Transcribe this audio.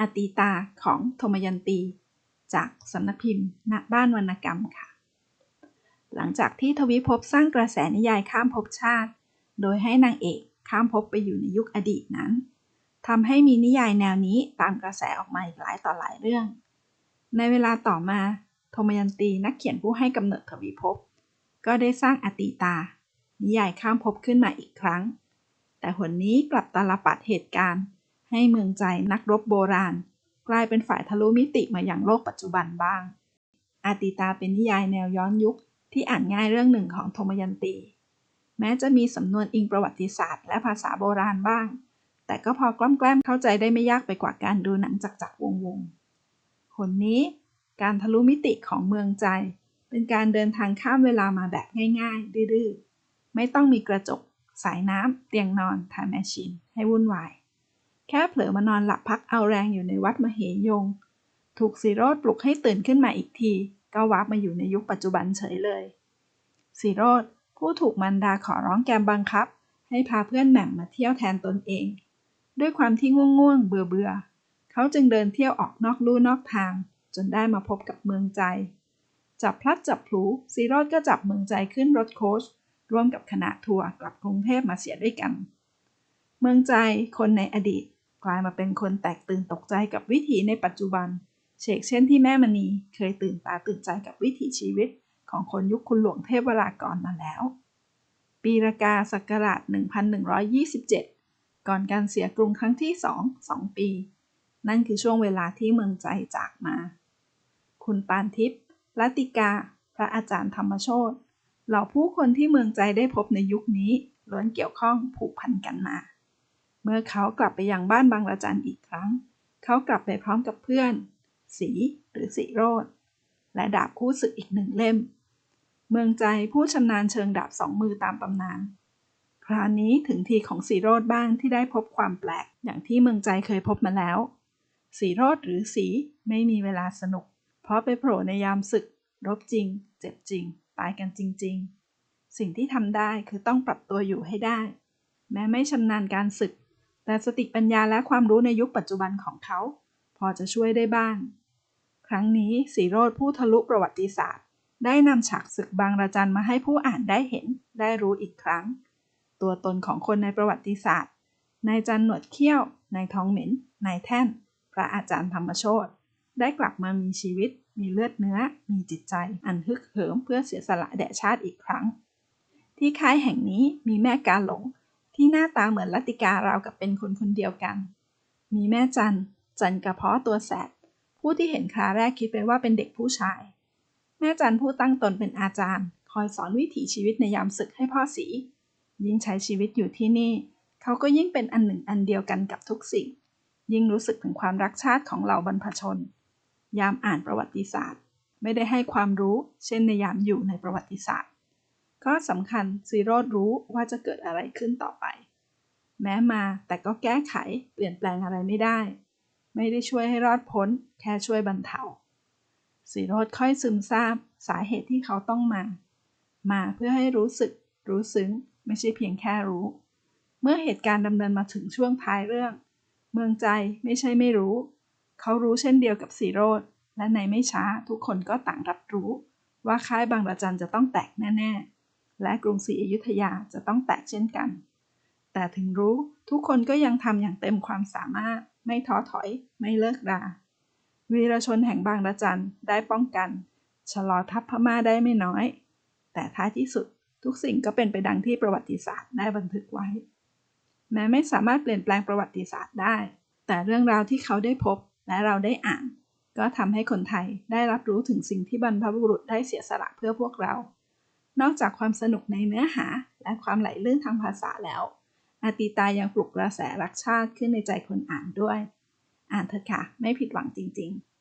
อติตาของโทมยันตี จากสำนักพิมพ์ณบ้านวรรณกรรมค่ะ หลังจากที่ทวิภพสร้างกระแสนิยายข้ามภพชาติ โดยให้นางเอกข้ามภพไปอยู่ในยุคอดีตนั้นทำให้มีนิยายแนวนี้ตามกระแสออกมาอีกหลายต่อหลายเรื่อง ในเวลาต่อมาโทมยันตีนักเขียนผู้ให้กำเนิดทวิภพ ก็ได้สร้างอติตา นิยายข้ามภพขึ้นมาอีกครั้ง แต่หนนี้กลับตาลปัดเหตุการณ์ ให้เมืองใจนักรบโบราณ กลายเป็นฝ่ายทะลุมิติมาอย่างโลกปัจจุบันบ้าง อาติตาเป็นนิยายแนวย้อนยุคที่อ่านง่ายเรื่องหนึ่งของโทมยันตี แม้จะมีสำนวนอิงประวัติศาสตร์และภาษาโบราณบ้าง แต่ก็พอกล้อมแกล้มเข้าใจได้ไม่ยากไปกว่าการดูหนังจักจักวงวงหนนี้การทะลุมิติของเมืองใจ เป็นการเดินทางข้ามเวลามาแบบง่ายๆ ดื้อๆ ไม่ต้องมีกระจก สายน้ำ เตียงนอนทาแมชชีน ให้วุ่นวาย แค่เผลอมานอนหลับพักเอาแรงอยู่ในวัดมเหยง ถูกสีโรดปลุกให้ตื่นขึ้นมาอีกที ก็วับมาอยู่ในยุคปัจจุบันเฉยเลยสีโรดผู้ถูกมันดาขอร้องแกมบังคับ ให้พาเพื่อนแหม่มมาเที่ยวแทนตนเอง ด้วยความที่ง่วงๆเบื่อเบื่อเขาจึงเดินเที่ยวออกนอกลู่นอกทาง จนได้มาพบกับเมืองใจ จับพลัดจับพลูซีโรดก็จับเมืองใจขึ้นรถโคชร่วมกับคณะทัวร์กลับกรุงเทพมาเสียด้วยกัน เมืองใจคนในอดีต ลายมาเป็นคนแตกตื่นตกใจกับวิถีในปัจจุบัน เชกเช่นที่แม่มณีเคยตื่นตาตื่นใจกับวิถีชีวิตของคนยุคคุณหลวงเทพวรากรมาแล้ว ปีรากาศักราช 1127 ก่อนการเสียกรุงครั้งที่สองสองปี นั่นคือช่วงเวลาที่เมืองใจจากมา คุณปานทิพย์ลัติกา พระอาจารย์ธรรมโชตเหล่าผู้คนที่เมืองใจได้พบในยุคนี้ล้วนเกี่ยวข้องผูกพันกันมา มื่อเขากลับไปยังบ้านบางระจันอีกครั้ง เขากลับไปพร้อมกับเพื่อน สีหรือสีโรดและดาบคู่ศึกอีกหนึ่งเล่ม เมืองใจผู้ชำนาญเชิงดาบสองมือตามตำนาน คราวนี้ถึงทีของสีโรดบ้างที่ได้พบความแปลก อย่างที่เมืองใจเคยพบมาแล้ว สีโรดหรือสีไม่มีเวลาสนุก เพราะไปโผล่ในยามศึก รบจริง เจ็บจริง ตายกันจริง ๆ สิ่งที่ทำได้คือต้องปรับตัวอยู่ให้ได้ แม้ไม่ชำนาญการศึก แต่สติปัญญาและความรู้ในยุคปัจจุบันของเขา พอจะช่วยได้บ้าง ครั้งนี้สีโรดผู้ทะลุประวัติศาสตร์ ได้นำฉากศึกบางระจันมาให้ผู้อ่านได้เห็น ได้รู้อีกครั้ง ตัวตนของคนในประวัติศาสตร์นายจันหนวดเขี้ยวนายทองเหม็นนายแท่น พระอาจารย์ธรรมโชตได้กลับมามีชีวิต มีเลือดเนื้อ มีจิตใจ อันฮึกเหิมเพื่อเสียสละแด่ชาติอีกครั้ง ที่ค่ายแห่งนี้มีแม่กาหลง ที่หน้าตาเหมือนลัติการาวกับเป็นคนคนเดียวกัน มีแม่จัน จันกระเพาะตัวแสบผู้ที่เห็นคราแรกคิดไปว่าเป็นเด็กผู้ชาย แม่จันผู้ตั้งตนเป็นอาจารย์ คอยสอนวิถีชีวิตในยามศึกให้พ่อสี ยิ่งใช้ชีวิตอยู่ที่นี่ เขาก็ยิ่งเป็นอันหนึ่งอันเดียวกันกับทุกสิ่ง ยิ่งรู้สึกถึงความรักชาติของเหล่าบรรพชน ยามอ่านประวัติศาสตร์ ไม่ได้ให้ความรู้ เช่นในยามอยู่ในประวัติศาสตร์ ก็สำคัญซีโรดรู้ว่าจะเกิดอะไรขึ้นต่อไป แม้มาแต่ก็แก้ไขเปลี่ยนแปลงอะไรไม่ได้ ไม่ได้ช่วยให้รอดพ้น แค่ช่วยบรรเทาสีโรดค่อยซึมซาบสาเหตุที่เขาต้องมา มาเพื่อให้รู้สึก รู้ซึ้ง ไม่ใช่เพียงแค่รู้ เมื่อเหตุการณ์ดำเนินมาถึงช่วงท้ายเรื่อง เมืองใจไม่ใช่ไม่รู้ เขารู้เช่นเดียวกับสีโรดและในไม่ช้าทุกคนก็ต่างรับรู้ ว่าค่ายบางระจันจะต้องแตกแน่ ๆ และกรุงศรีอยุธยาจะต้องแตกเช่นกัน แต่ถึงรู้ทุกคนก็ยังทำอย่างเต็มความสามารถ ไม่ท้อถอย ไม่เลิกราวีรชนแห่งบางระจันได้ป้องกัน ชะลอทัพพม่าได้ไม่น้อย แต่ท้ายที่สุดทุกสิ่งก็เป็นไปดังที่ประวัติศาสตร์ได้บันทึกไว้ แม้ไม่สามารถเปลี่ยนแปลงประวัติศาสตร์ได้ แต่เรื่องราวที่เขาได้พบและเราได้อ่าน ก็ทำให้คนไทยได้รับรู้ถึงสิ่งที่บรรพบุรุษได้เสียสละเพื่อพวกเรา นอกจากความสนุกในเนื้อหา และความไหลลื่นทางภาษาแล้ว อาติตายังปลุกกระแสรักชาติขึ้นในใจคนอ่านด้วย อ่านเถอะค่ะ ไม่ผิดหวังจริง ๆ